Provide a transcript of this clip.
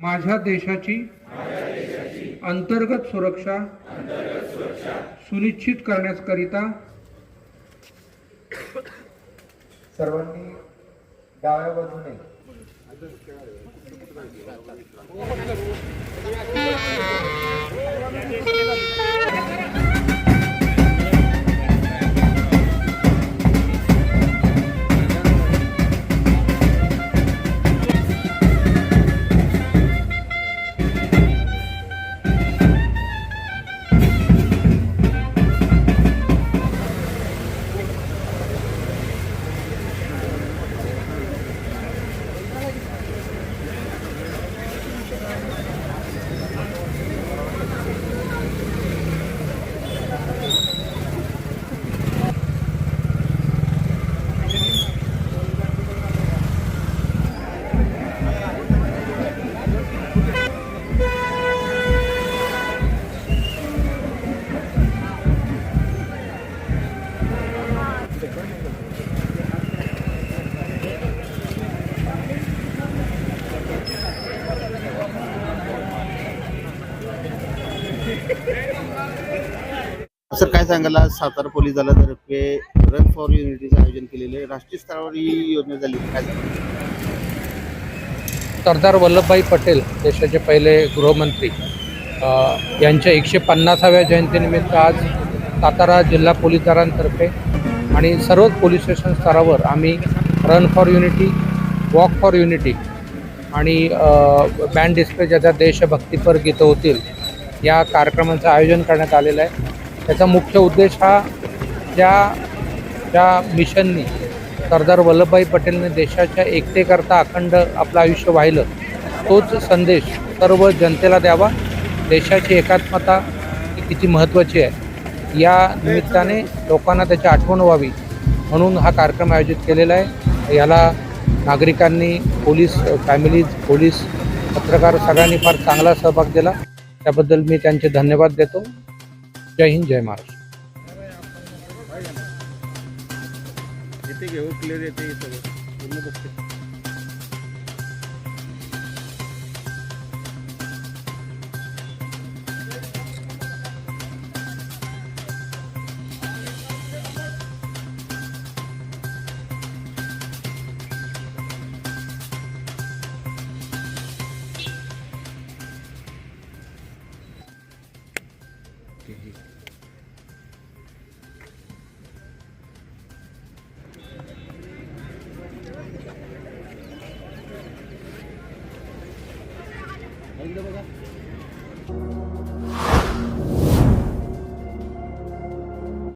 माझ्या देशाची अंतर्गत सुरक्षा सुनिश्चित करण्याकरिता सर्वांनी डाव्या बाजूने सर काय सांगाल? आज सातारा पोलीस दलातर्फे रन फॉर युनिटीचं आयोजन केलेलं आहे. राष्ट्रीय स्तरावर ही योजना झाली काय सरदार वल्लभभाई पटेल देशाचे पहिले गृहमंत्री यांच्या एकशे पन्नासाव्या जयंतीनिमित्त आज सातारा जिल्हा पोलीस दलांतर्फे आणि सर्वच पोलीस स्टेशन स्तरावर आम्ही run for unity walk for unity आणि बँड डिस्प्ले ज्याच्या देशभक्तीपर गीतं होतील या कार्यक्रमाचं आयोजन करण्यात आलेलं आहे. त्याचा मुख्य उद्देश हा ज्या ज्या मिशननी सरदार वल्लभभाई पटेलने देशाच्या एकतेकरता अखंड आपलं आयुष्य वाहिलं तोच संदेश सर्व जनतेला द्यावा. देशाची एकात्मता ही किती महत्त्वाची आहे. या निमित्ताने लोकांना त्याची आठवण व्हावी म्हणून हा कार्यक्रम आयोजित केलेला आहे. याला नागरिकांनी पोलीस फॅमिलीज पोलीस पत्रकार सगळ्यांनी फार चांगला सहभाग दिला. त्याबद्दल मी त्यांचे धन्यवाद देतो. जय हिंद जय महाराष्ट्र. येते घेऊ क्लिअर येते सगळं पूर्ण बसते बघा.